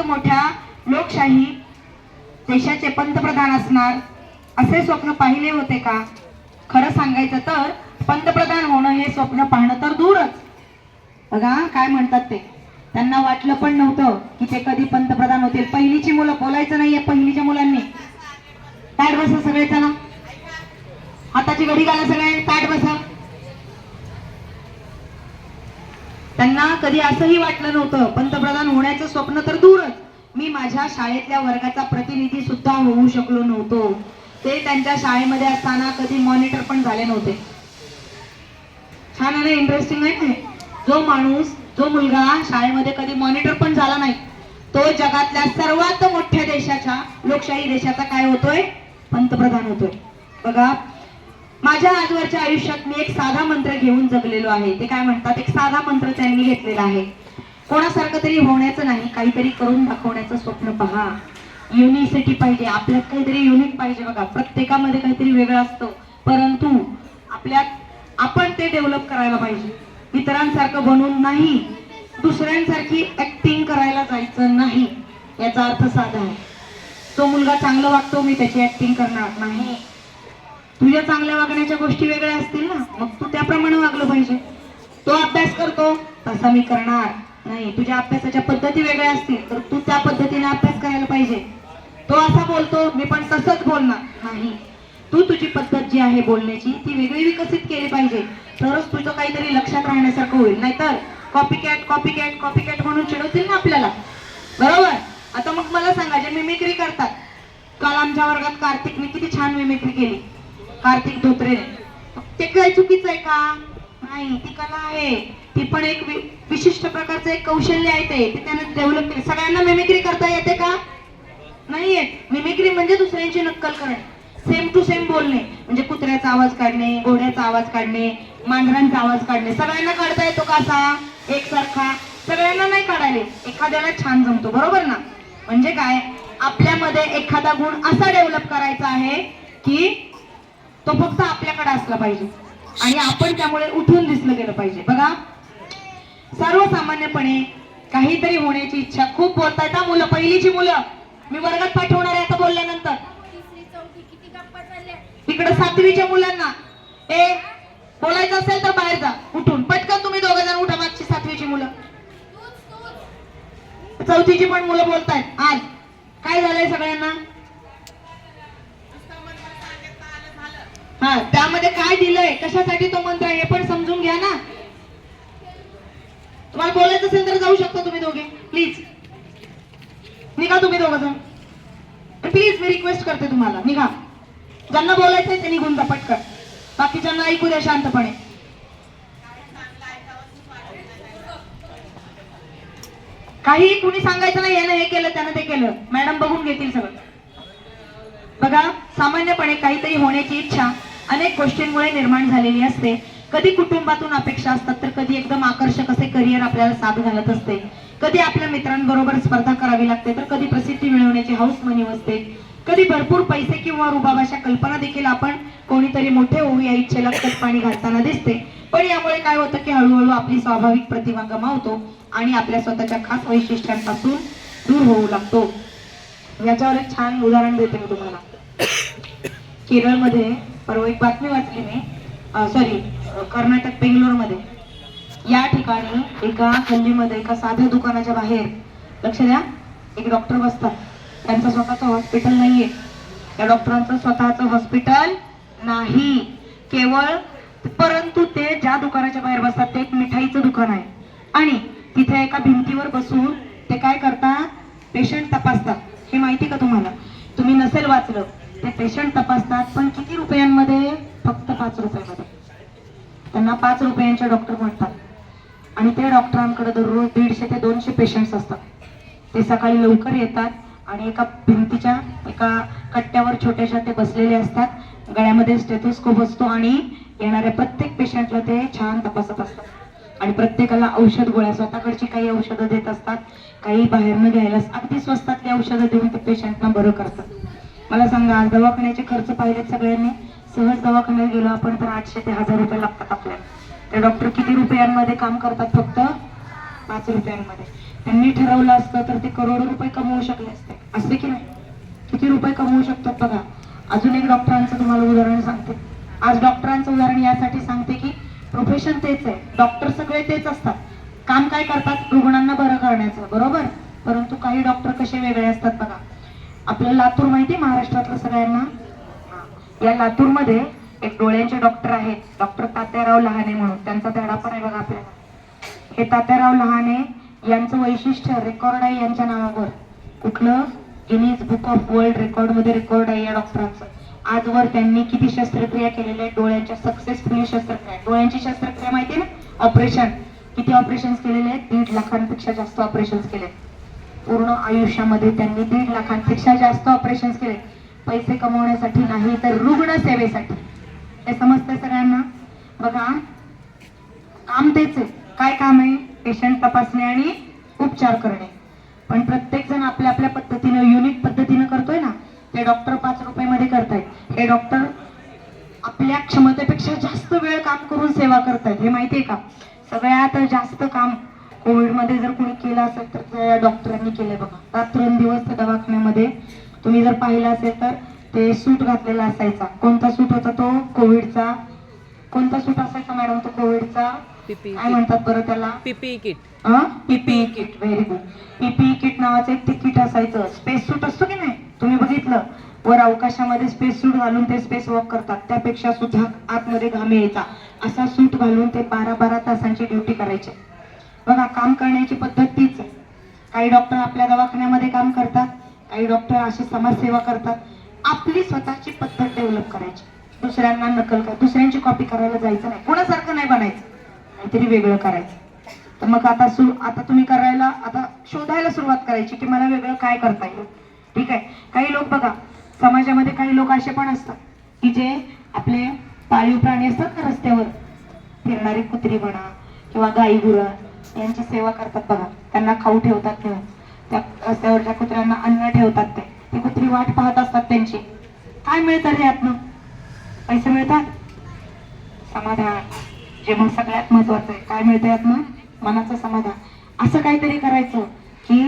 सर्वात मोठ्या लोकशाही देशाचे पंतप्रधान असणार असे स्वप्न पाहिले होते का? खरं सांगायचं तर पंतप्रधान होणं हे स्वप्न पाहणं तर दूरच. बघा काय म्हणतात ते? त्यांना वाटलं पण नव्हतं की ते कधी पंतप्रधान होतील. पहिलीची मुलं बोलायचं नाहीये पहिलीच्या मुलांनी. ताट बसा सगळेच ना हाताची घडी घाला सगळे ताट बसा. त्यांना कधी असंही वाटलं नव्हतं. पंतप्रधान होण्याचं स्वप्न तर दूरच. मी माझ्या शाळेतल्या वर्गाचा प्रतिनिधी सुद्धा होऊ शकलो नव्हतो. ते त्यांच्या शाळेमध्ये असताना कधी मॉनिटर पण झाले नव्हते. छान आहे इंटरेस्टिंग आहे जो माणूस जो मुलगा शाळेमध्ये कधी मॉनिटर पण झाला नाही तो जगातल्या सर्वात मोठ्या देशाच्या लोकशाही देशाचा काय होतोय? पंतप्रधान होतोय. बघा माझ्या आजवरच्या आयुष्यात मी एक साधा मंत्र घेऊन जगलेलो आहे. ते काय म्हणतात? एक साधा मंत्र त्यांनी घेतलेला आहे. कोणासारखं तरी होण्याचं नाही काहीतरी करून दाखवण्याचं स्वप्न पहा. युनिव्हर्सिटी पाहिजे आपल्यात काहीतरी युनिक पाहिजे बघा. प्रत्येकामध्ये काहीतरी वेगळं असतं. परंतु आपल्यात आपण ते डेव्हलप करायला पाहिजे. इतरांसारखं बनून नाही दुसऱ्यांसारखी ऍक्टिंग करायला जायचं नाही. याचा अर्थ साधा आहे. तो मुलगा चांगलं वागतो मी त्याची ऍक्टिंग करणार नाही. तुझ्या चांगल्या वागण्याच्या गोष्टी वेगळ्या असतील ना मग तू त्याप्रमाणे वागलं पाहिजे. तो अभ्यास करतो तसा मी करणार नाही. तुझ्या अभ्यासाच्या पद्धती वेगळ्या असतील तर तू त्या पद्धतीने अभ्यास करायला पाहिजे. तो असा बोलतो मी पण तसंच बोलणार. नाही. तू तुझी पद्धत जी आहे बोलण्याची ती वेगळी विकसित केली पाहिजे. तरच तुझं काहीतरी लक्षात राहण्यासारखं होईल. नाहीतर copy cat copy cat copy cat म्हणून चिडवतील ना आपल्याला. बरोबर? आता मग मला सांगा जे मिमिक्री करतात. काल आमच्या वर्गात कार्तिकने किती छान मिमिक्री केली. कार्तिक धोत्रे. ते काय चुकीचं आहे का? नाही ती कला आहे. ती पण एक वि- विशिष्ट प्रकारचं एक कौशल्य आहे ते. ते त्याने डेव्हलप केले. सगळ्यांना मिमिक्री करता येते का? नाही येत. मिमिक्री म्हणजे दुसऱ्यांची नक्कल करणे. सेम टू सेम बोलणे. म्हणजे कुत्र्याचा आवाज काढणे घोड्याचा आवाज काढणे मांजरांचा आवाज काढणे. सगळ्यांना काढता येतो का असा? एकसारखा. सगळ्यांना नाही काढायला एखाद्याला छान जमतो. बरोबर ना? म्हणजे काय? आपल्यामध्ये एखादा गुण असा डेव्हलप करायचा आहे की तो फक्त आपल्याकडे असला पाहिजे. आणि आपण त्यामुळे उठून दिसलं गेलं पाहिजे. बघा सर्वसामान्यपणे काहीतरी होण्याची इच्छा खूप बोलतायत हा मुलं पहिलीची मुलं मी वर्गात पाठवणार आहे आता बोलल्यानंतर. इकडे सातवीच्या मुलांना. ए बोलायचं असेल तर बाहेर जा उठून. पटकन तुम्ही दोघ जण उठा मागची सातवीची मुलं. चौथीची पण मुलं बोलतायत. आज. काय झालंय सगळ्यांना? हा त्यामध्ये काय दिलंय? कशासाठी तो मंत्र आहे हे पण समजून घ्या ना. तुम्हाला बोलायचं असेल तर जाऊ शकता तुम्ही दोघे. प्लीज निघा तुम्ही दोघ जण प्लीज मी रिक्वेस्ट करते तुम्हाला. निघा. ज्यांना बोलायचंय ते निघून जा पटकन. बाकीच्यांना ऐकू द्या शांतपणे. काही कुणी सांगायचं नाही यानं हे केलं त्यानं ते केलं. मॅडम बघून घेतील सगळं. बघा सामान्यपणे काहीतरी होण्याची इच्छा अनेक गोष्टींमुळे निर्माण झालेली असते. कधी कुटुंबातून अपेक्षा असतात तर कधी एकदम आकर्षक असे करिअर आपल्याला साथ घालत असते. कधी आपल्या मित्रांबरोबर स्पर्धा करावी लागते तर कधी प्रसिद्धी मिळवण्याची हौस मनी असते. कधी भरपूर पैसे किंवा रुबाबाच्या कल्पना देखील आपण कोणीतरी मोठे होऊ या इच्छेला खत पाणी घालताना दिसते. पण यामुळे काय होतं की हळूहळू आपली स्वाभाविक प्रतिमा गमावतो आणि आपल्या स्वतःच्या खास वैशिष्ट्यांपासून दूर होऊ लागतो. याच्यावर एक छान उदाहरण देते मी तुम्हाला. केरळमध्ये परवा एक बातमी वाचली मी. सॉरी कर्नाटक बेंगलोरमध्ये. या ठिकाणी एका हल्लीमध्ये एका साध्या दुकानाच्या बाहेर लक्ष द्या एक डॉक्टर बसतात. त्यांचं स्वतःचं हॉस्पिटल नाहीये. त्या डॉक्टरांचं स्वतःचं हॉस्पिटल नाही. केवळ परंतु ते ज्या दुकानाच्या बाहेर बसतात ते एक मिठाईचं दुकान आहे. आणि तिथे एका भिंतीवर बसून ते काय करतात? पेशंट तपासतात. हे माहिती का तुम्हाला? तुम्ही नसेल वाचलं. ते पेशंट तपासतात पण किती रुपयांमध्ये? फक्त पाच रुपयामध्ये. त्यांना पाच रुपयांचे डॉक्टर म्हणतात. आणि त्या डॉक्टरांकडे दररोज दीडशे ते दोनशे पेशंट्स असतात. ते सकाळी लवकर येतात आणि एका भिंतीच्या एका कट्ट्यावर छोट्याशा ते बसलेले असतात. गळ्यामध्ये स्टेथोस्कोप असतो आणि येणाऱ्या प्रत्येक पेशंटला ते छान तपासत असतात. आणि प्रत्येकाला औषध गोळ्या स्वतःकडची काही औषधं देत असतात. काही बाहेरनं घ्यायला अगदी स्वस्तातली औषधं देऊन ते पेशंटना बरं करतात. मला सांगा आज दवाखान्याचे खर्च पाहिलेत सगळ्यांनी? सहज दवाखान्यात गेलो आपण तर आठशे ते हजार रुपये लागतात आपल्याला. ते डॉक्टर किती रुपयांमध्ये काम करतात फक्त? पाच रुपयांमध्ये. त्यांनी ठरवलं असतं तर ते करोडो रुपये कमवू शकले असते. असते की नाही? किती रुपये कमवू शकतात बघा. अजून एक डॉक्टरांचं तुम्हाला उदाहरण सांगते. आज डॉक्टरांचं उदाहरण यासाठी सांगते की प्रोफेशन तेच आहे. डॉक्टर सगळे तेच असतात. काम काय करतात? रुग्णांना बरं करण्याचं. बरोबर? परंतु काही डॉक्टर कसे वेगळे असतात बघा. आपल्याला लातूर माहिती आहे महाराष्ट्रातलं सगळ्यांना? या लातूरमध्ये एक डोळ्यांचे डॉक्टर आहेत. डॉक्टर तात्याराव लहाने म्हणून. त्यांचा धडा पण आहे बघा आपल्याला हे तात्याराव लहाने यांचं वैशिष्ट्य रेकॉर्ड आहे यांच्या नावावर. कुठलं? गिनीज बुक ऑफ वर्ल्ड रेकॉर्डमध्ये रेकॉर्ड आहे या डॉक्टरांचं. आजवर त्यांनी किती शस्त्रक्रिया केलेल्या आहेत? डोळ्यांच्या सक्सेसफुली शस्त्रक्रिया. डोळ्यांची शस्त्रक्रिया माहिती आहे ना? ऑपरेशन. किती ऑपरेशन केलेले आहेत? दीड लाखांपेक्षा जास्त ऑपरेशन केले पूर्ण आयुष्यामध्ये त्यांनी दीड लाखांपेक्षा जास्त ऑपरेशन केले. पैसे कमवण्यासाठी नाही तर रुग्ण सेवेसाठी. हे समजतंय सगळ्यांना? बघा काम तेच आहे. काय काम आहे? पेशंट तपासणे आणि उपचार करणे. पण प्रत्येक जण आपल्या आपल्या पद्धतीनं युनिक पद्धतीनं करतोय ना ते डॉक्टर पाच रुपयामध्ये करतायत. हे डॉक्टर आपल्या क्षमतेपेक्षा जास्त वेळ काम करून सेवा करतायत. हे माहितीये का? सगळ्यात जास्त काम कोविडमध्ये जर कोणी केलं असेल तर त्या डॉक्टरांनी केलंय बघा. रात्रंदिवस त्या दवाखान्यामध्ये तुम्ही जर पाहिलं असेल तर ते सूट घातलेला असायचा. कोणता सूट होता तो? कोविडचा. कोणता सूट असायचा मॅडम तो कोविडचा? काय म्हणतात बरं त्याला? PP kit. PPE kit. Very good PPE kit नावाचं एक ते किट असायचं. स्पेस सूट असतो की नाही? तुम्ही बघितलं? वर अवकाशामध्ये स्पेस सूट घालून ते स्पेस वॉक करतात. त्यापेक्षा सुद्धा आतमध्ये घाम यायचा. असा सूट घालून ते बारा बारा तासांची ड्युटी करायचे. बघा काम करण्याची पद्धत तीच आहे. काही डॉक्टर आपल्या दवाखान्यामध्ये काम करतात काही डॉक्टर अशी समाजसेवा करतात. आपली स्वतःची पद्धत डेव्हलप करायची. दुसऱ्यांना नकल कर दुसऱ्यांची कॉपी करायला जायचं नाही. कोणासारखं नाही बनायचं. काहीतरी वेगळं करायचं. तर मग आता सुरू आता तुम्ही करायला आता शोधायला सुरुवात करायची की मला वेगळं काय करता येईल. ठीक आहे? काही लोक बघा समाजामध्ये काही लोक असे पण असतात की जे आपले पाळीव प्राणी असतात ना रस्त्यावर फिरणारी कुत्री म्हणा किंवा गाई गुरं यांची सेवा करतात बघा. त्यांना खाऊ ठेवतात किंवा त्या रस्त्यावरच्या कुत्र्यांना अन्न ठेवतात ते. ती कुत्री वाट पाहत असतात त्यांची. काय मिळतं रे यातनं? पैसे मिळतात? समाधान. जे मग सगळ्यात महत्वाचं आहे. काय मिळतं यातनं? मनाचं समाधान. असं काहीतरी करायचं की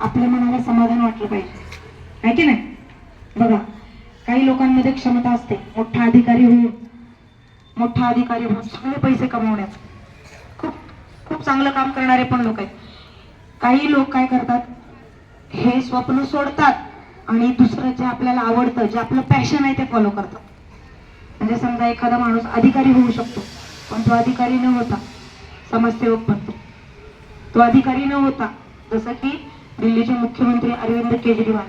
आपल्या मनाला समाधान वाटलं पाहिजे. आहे की नाही? बघा काही लोकांमध्ये क्षमता असते. मोठा अधिकारी होऊन मोठा अधिकारी होऊन सगळे पैसे कमवण्याचं. खूप चांगलं काम करणारे पण लोक आहेत. काही लोक काय करतात? हे स्वप्न सोडतात आणि दुसरं जे आपल्याला आवडतं जे आपलं पॅशन आहे ते फॉलो करतात. म्हणजे समजा एखादा माणूस अधिकारी होऊ शकतो पण तो अधिकारी न होता समाजसेवक बनतो. तो अधिकारी न होता जसं की दिल्लीचे मुख्यमंत्री अरविंद केजरीवाल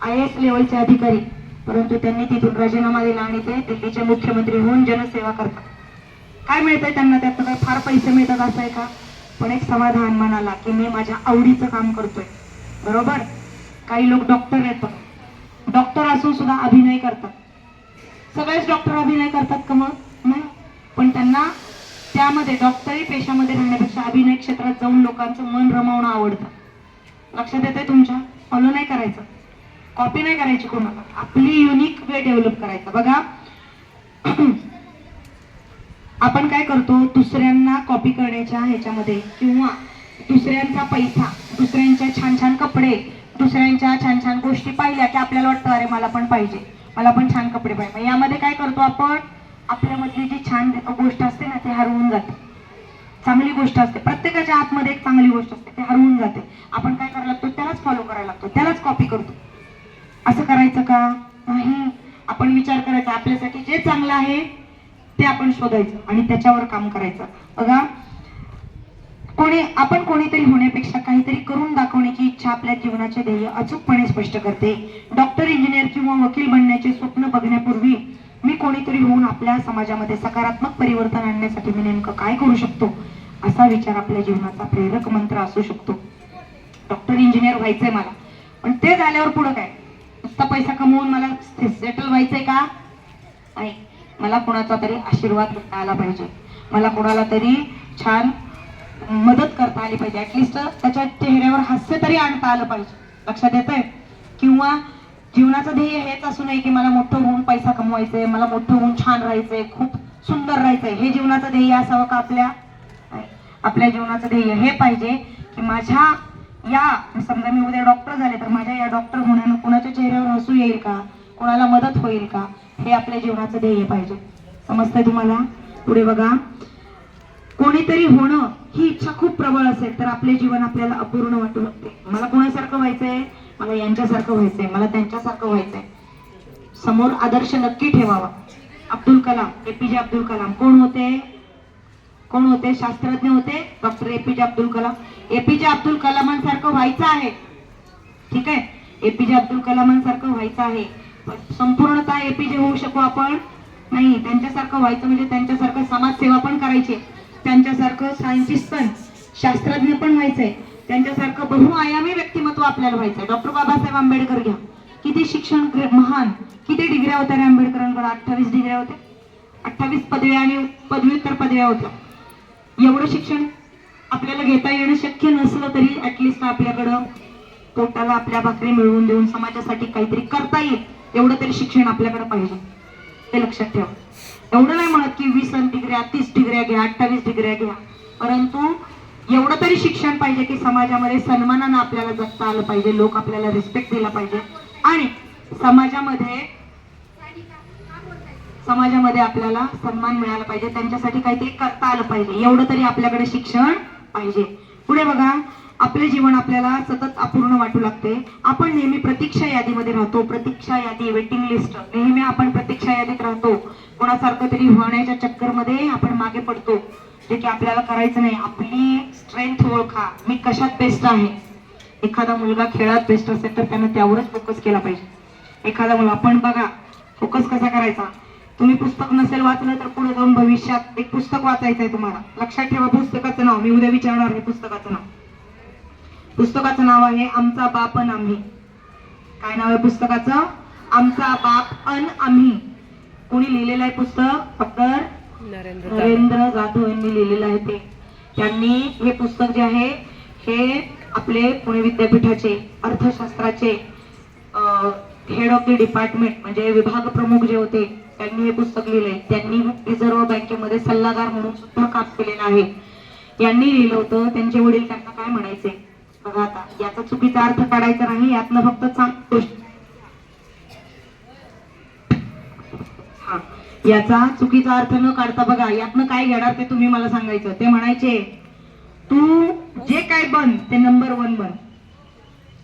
आय एस लेवलचे अधिकारी परंतु त्यांनी तिथून राजीनामा दिला आणि ते दिल्लीचे मुख्यमंत्री होऊन जनसेवा करतात. काय मिळतंय त्यांना? त्यातनं काही फार पैसे मिळतात असं आहे का? पण एक समाधान मनाला की मी माझ्या आवडीचं काम करतोय. बरोबर? काही लोक डॉक्टर आहेत बघा. डॉक्टर असून सुद्धा अभिनय करतात. सगळेच डॉक्टर अभिनय करतात का मग? नाही. पण त्यांना त्यामध्ये डॉक्टरी पेशामध्ये राहण्यापेक्षा अभिनय क्षेत्रात जाऊन लोकांचं मन रमवणं आवडतं. लक्षात येतंय तुमच्या? फॉलो नाही करायचं. कॉपी नाही करायची कोणाला. आपली युनिक वे डेव्हलप करायचा. बघा. आपण काय करतो? दुसऱ्यांना कॉपी करण्याच्या ह्याच्यामध्ये किंवा दुसऱ्यांचा पैसा दुसऱ्यांच्या छान छान कपडे दुसऱ्यांच्या छान छान गोष्टी पाहिल्या की आपल्याला वाटतं अरे मला पण पाहिजे. मला पण छान कपडे पाहिजे. यामध्ये काय करतो आपण? आपल्यामधली जी छान गोष्ट असते ना ती हरवून जाते. चांगली गोष्ट असते. प्रत्येकाच्या आतमध्ये एक चांगली गोष्ट असते. ती हरवून जाते. आपण काय करायला लागतो? त्यालाच फॉलो करायला लागतो. त्यालाच कॉपी करतो. असं करायचं का? नाही. आपण विचार करायचा आपल्यासाठी जे चांगलं आहे ते आपण शोधायचं आणि त्याच्यावर काम करायचं. बघा कोणी आपण कोणीतरी होण्यापेक्षा काहीतरी करून दाखवण्याची इच्छा आपल्या जीवनाचे ध्येय अचूकपणे स्पष्ट करते. डॉक्टर इंजिनियर किंवा वकील बनण्याचे स्वप्न बघण्यापूर्वी मी कोणीतरी होऊन आपल्या समाजामध्ये सकारात्मक परिवर्तन आणण्यासाठी मी नेमकं काय करू शकतो? असा विचार आपल्या जीवनाचा प्रेरक मंत्र असू शकतो. डॉक्टर इंजिनियर व्हायचंय मला. पण ते झाल्यावर पुढं काय? नुसता पैसा कमवून मला सेटल व्हायचंय का? नाही. मला कोणाचा तरी आशीर्वाद घेता आला पाहिजे. मला कोणाला तरी छान मदत करता आली पाहिजे. ऍटलिस्ट त्याच्या चेहऱ्यावर हास्य तरी आणता आलं पाहिजे. लक्षात येतंय? किंवा जीवनाचं ध्येय हेच असू नये की मला मोठं होऊन पैसा कमवायचंय मला मोठं होऊन छान राहायचंय खूप सुंदर राहायचंय. हे जीवनाचं ध्येय असावं का आपल्या? आपल्या जीवनाचं ध्येय हे पाहिजे की माझ्या या समजा मी उद्या डॉक्टर झाले तर माझ्या या डॉक्टर होण्यानं कोणाच्या चेहऱ्यावर हसू येईल का? कोणाला मदत होईल का? हे आपल्या जीवनाचं ध्येय पाहिजे. समजतंय तुम्हाला? पुढे बघा. कोणीतरी होणं ही इच्छा खूप प्रबळ असेल तर आपले जीवन आपल्याला अपूर्ण वाटू लागते मला कोणासारखं व्हायचंय? मला यांच्यासारखं व्हायचंय. मला त्यांच्यासारखं व्हायचंय. समोर आदर्श नक्की ठेवावा. अब्दुल कलाम एपीजे अब्दुल कलाम. कोण होते? कोण होते? शास्त्रज्ञ होते? Doctor APJ Abdul Kalam. APJ Abdul कलामांसारखं व्हायचं आहे. ठीक आहे? एपीजे अब्दुल कलामांसारखं व्हायचं आहे. संपूर्णतः एपीजे होऊ शकू आपण. नाही त्यांच्यासारखं व्हायचं म्हणजे त्यांच्यासारखं समाजसेवा पण करायची. त्यांच्यासारखं सायंटिस्ट पण शास्त्रज्ञ पण व्हायचंय. त्यांच्यासारखं बहुआयामी व्यक्तिमत्व आपल्याला व्हायचंय. डॉक्टर बाबासाहेब आंबेडकर घ्या. किती शिक्षण महान. किती डिग्र्या होत्या रे आंबेडकरांकडे? अठ्ठावीस डिग्र्या होत्या. अठ्ठावीस पदव्या आणि पदव्युत्तर पदव्या होत्या. एवढं शिक्षण आपल्याला घेता येणं शक्य नसलं तरी ऍटलिस्ट आपल्याकडं पोटाला आपल्या भाकरी मिळवून देऊन समाजासाठी काहीतरी करता येईल. एवढं तरी शिक्षण आपल्याकडे पाहिजे. ते लक्षात ठेवा. एवढं नाही म्हणत की वीस डिग्र्या तीस डिग्र्या घ्या अठ्ठावीस डिग्र्या घ्या. परंतु एवढं तरी शिक्षण पाहिजे की समाजामध्ये सन्मानानं आपल्याला जगता आलं पाहिजे लोक आपल्याला रिस्पेक्ट दिला पाहिजे. आणि समाजामध्ये समाजामध्ये आपल्याला सन्मान मिळाला पाहिजे. त्यांच्यासाठी काहीतरी करता आलं पाहिजे. एवढं तरी आपल्याकडे शिक्षण पाहिजे. पुढे बघा आपले जीवन आपल्याला सतत अपूर्ण वाटू लागते. आपण नेहमी प्रतीक्षा यादीमध्ये राहतो. प्रतीक्षा यादी वेटिंग लिस्ट नेहमी आपण प्रतीक्षा यादीत राहतो. कोणासारखं तरी होण्याच्या चक्करमध्ये आपण मागे पडतो. जे की आपल्याला करायचं नाही. आपली स्ट्रेंथ ओळखा. मी कशात बेस्ट आहे? एखादा मुलगा खेळात बेस्ट असेल तर त्यानं त्यावरच फोकस केला पाहिजे. एखादा मुलगा आपण बघा फोकस कसा करायचा? तुम्ही पुस्तक नसेल वाचलं तर पुढे जाऊन भविष्यात एक पुस्तक वाचायचं आहे तुम्हाला. लक्षात ठेवा पुस्तकाचं नाव. मी उद्या विचारणार आहे पुस्तकाचं नाव. पुस्तकाचं नाव आहे आमचा बाप अन आम्ही. काय नाव आहे पुस्तकाचं? आमचा बाप अन आम्ही. कोणी लिहिलेलं आहे पुस्तक? डॉक्टर नरेंद्र जाधव. यांनी लिहिलेलं आहे ते. त्यांनी हे पुस्तक जे आहे हे आपले पुणे विद्यापीठाचे अर्थशास्त्राचे हेड ऑफ द डिपार्टमेंट म्हणजे विभाग प्रमुख जे होते त्यांनी हे पुस्तक लिहिलंय. त्यांनी रिझर्व्ह बँकेमध्ये सल्लागार म्हणून सुद्धा काम केलेलं आहे. यांनी लिहिलं होतं त्यांचे वडील त्यांना काय म्हणायचे? बघा आता याचा चुकीचा अर्थ काढायचा नाही यातनं फक्त चांग हा याचा चुकीचा अर्थ न काढता बघा यातनं काय घेणार ते तुम्ही मला सांगायचं. ते म्हणायचे तू जे काय बन ते नंबर वन बन.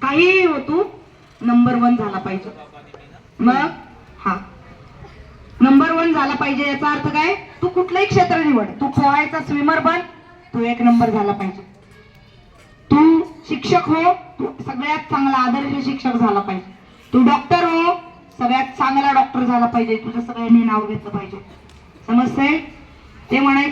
काही हो तू नंबर वन झाला पाहिजे. मग? हा. नंबर वन झाला पाहिजे याचा अर्थ काय? तू कुठलंही क्षेत्र निवड. तू पोहायचा स्विमर बन तू एक नंबर झाला पाहिजे. तू शिक्षक हो तू सगळ्यात चांगला आदर्श शिक्षक झाला पाहिजे. तू डॉक्टर हो सगळ्यात चांगला डॉक्टर झाला पाहिजे. तुझं सगळ्यांनी नाव घेतलं पाहिजे. समजतंय? ते म्हणायचे